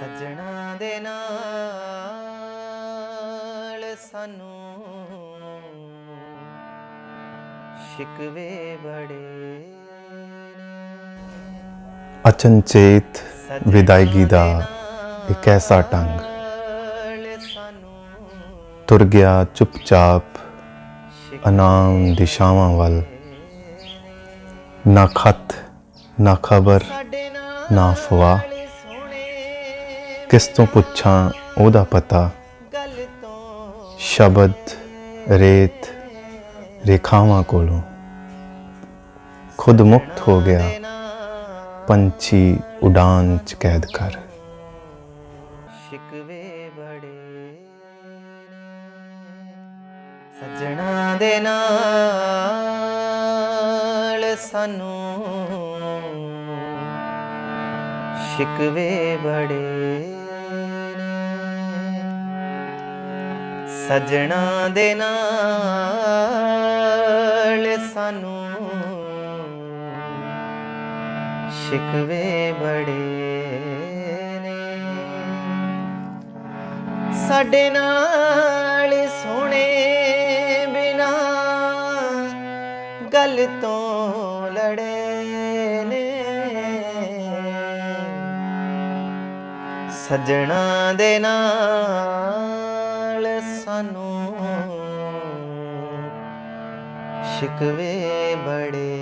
ਸੱਜਣਾ ਦੇ ਨਾਲ ਸਾਨੂੰ ਸ਼ਿਕਵੇ ਬੜੇ ਅਚਨਚੇਤ ਵਿਦਾਇਗੀ ਦਾ ਇੱਕ ਐਸਾ ਸਾਨੂੰ ਤੁਰ ਗਿਆ ਚੁੱਪਚਾਪ ਅਨਾਮ ਦਿਸ਼ਾਵਾਂ ਵੱਲ। ਨਾ। ਖਤ ਨਾ ਖਬਰ ਨਾ ਫਵਾ ਕਿਸ ਤੋਂ ਪੁੱਛਾਂ ਉਹਦਾ ਪਤਾ। ਗੱਲ ਤੋਂ ਸ਼ਬਦ, ਰੇਤ, ਰੇਖਾਵਾਂ ਕੋਲੋਂ। ਖੁਦ ਮੁਕਤ ਹੋ ਗਿਆ, ਪੰਛੀ ਉਡਾਨ ਚ ਕੈਦ ਕਰ। ਸ਼ਿਕਵੇ ਬੜੇ ਸੱਜਣਾ ਦੇ ਨਾਲ ਸਾਨੂੰ। ਸ਼ਿਕਵੇ ਬੜੇ ਸੱਜਣਾ ਦੇ ਨਾਲ ਸਾਨੂੰ ਸ਼ਿਕਵੇ ਬੜੇ ਨੇ। ਸਾਡੇ ਨਾਲ ਸੋਹਣੇ ਬਿਨਾ ਗੱਲ ਤੋਂ ਲੜੇ ਨੇ। ਸਜਣਾ ਦੇ ਨਾਲ ਸਾਨੂੰ ਸ਼ਿਕਵੇ ਬੜੇ।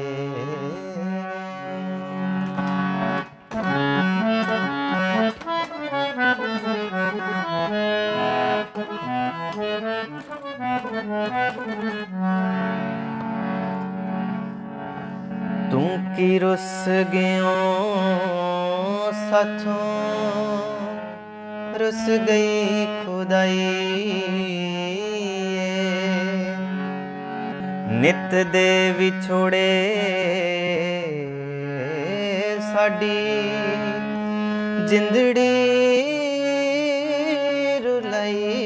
ਤੂੰ ਕੀ ਰੁੱਸ ਗਿਓ ਸਾਥੋਂ? ਰੁੱਸ ਗਈ ਖੁਦਾਈ ਏ। ਨਿਤ ਦੇ ਵਿਛੋੜੇ ਸਾਡੀ ਜਿੰਦੜੀ ਰੁਲਾਈ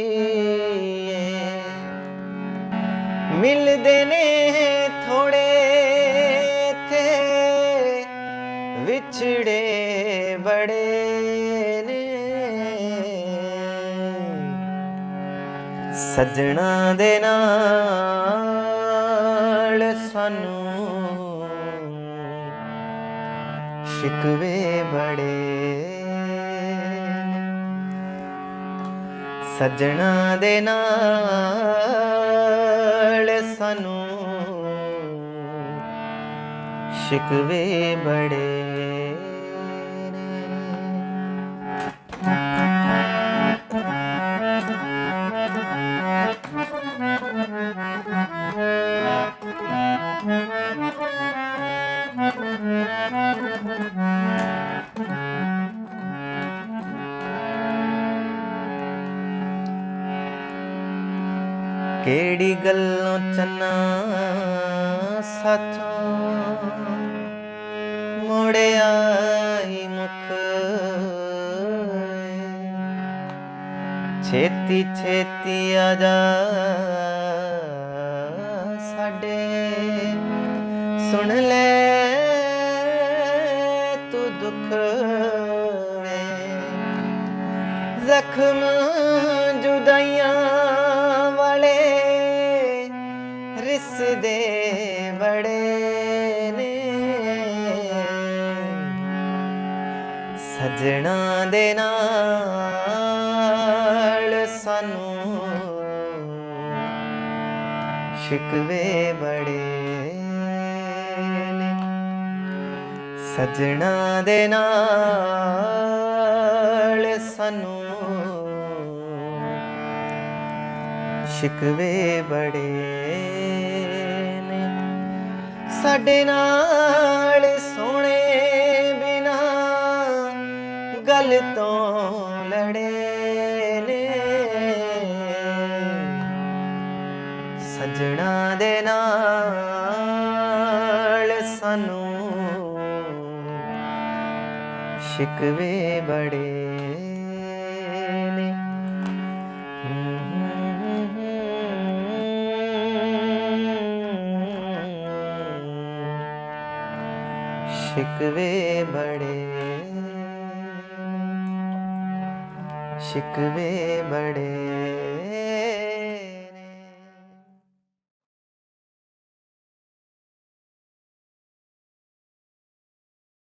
ਮਿਲਦੇ ਨੇ ਥੋੜੇ ਵਿਛੜੇ ਬੜੇ ਨੇ। ਸੱਜਣਾ ਦੇ ਨਾਲ ਸਾਨੂੰ ਸ਼ਿਕਵੇ ਬੜੇ ਸੱਜਣਾ ਦੇ ਨਾਲ ਸਾਨੂੰ ਸ਼ਿਕਵੇ ਬੜੇ ਕਿਹੜੀ ਗੱਲੋਂ ਚੰਨਾ ਸਾਥੋਂ? ਮੁੜਿਆ ਹੀ ਮੁਖ ਛੇਤੀ ਛੇਤੀ ਆ ਜਾ ਸਾਡੇ। ਸੁਣ ਲੈ ਤੂੰ ਦੁੱਖ ਵੇ। ਜ਼ਖਮ ਰਿਸਦੇ ਬੜੇ ਨੇ। ਸਜਣਾ ਦੇ ਨਾਲ ਸਾਨੂੰ ਸ਼ਿਕਵੇ ਬੜੇ ਨੇ। ਸਜਣਾ ਦੇ ਨਾਲ ਸਾਨੂੰ ਸ਼ਿਕਵੇ ਬੜੇ ਸਾਡੇ ਨਾਲ ਸੋਹਣੇ ਬਿਨਾ ਗੱਲ ਤੋਂ ਲੜੇ ਨੇ। ਸਜਣਾ ਦੇ ਨਾਲ ਸਾਨੂੰ ਸ਼ਿਕਵੇ ਬੜੇ ਸ਼ਿਕਵੇ ਬੜੇ ਸ਼ਿਕਵੇ ਬੜੇ